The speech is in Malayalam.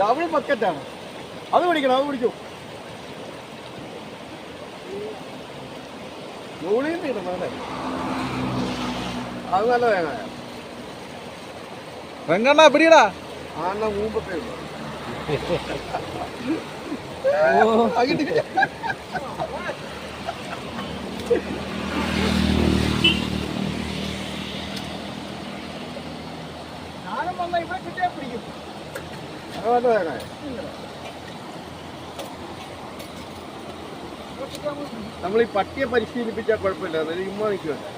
ഡബിൾ ബക്കറ്റാണ് അത് പിടിക്കണം അത് പിടിച്ചു നിന്ന് ഇടണം അല്ലേ? അത് നല്ല തേങ്ങ വെങ്കണ്ണ പിടിയടാ. ആണ്ട മൂമ്പത്തേ. ഞാനും വന്ന ഇവിടെ കിട്ടിയാൽ പിടിക്കും അത് നല്ല തേങ്ങ നമ്മൾ ഈ പട്ടിയെ പരിശീലിപ്പിച്ചാൽ കുഴപ്പമില്ല അതായത് നിൽക്കുമല്ലോ.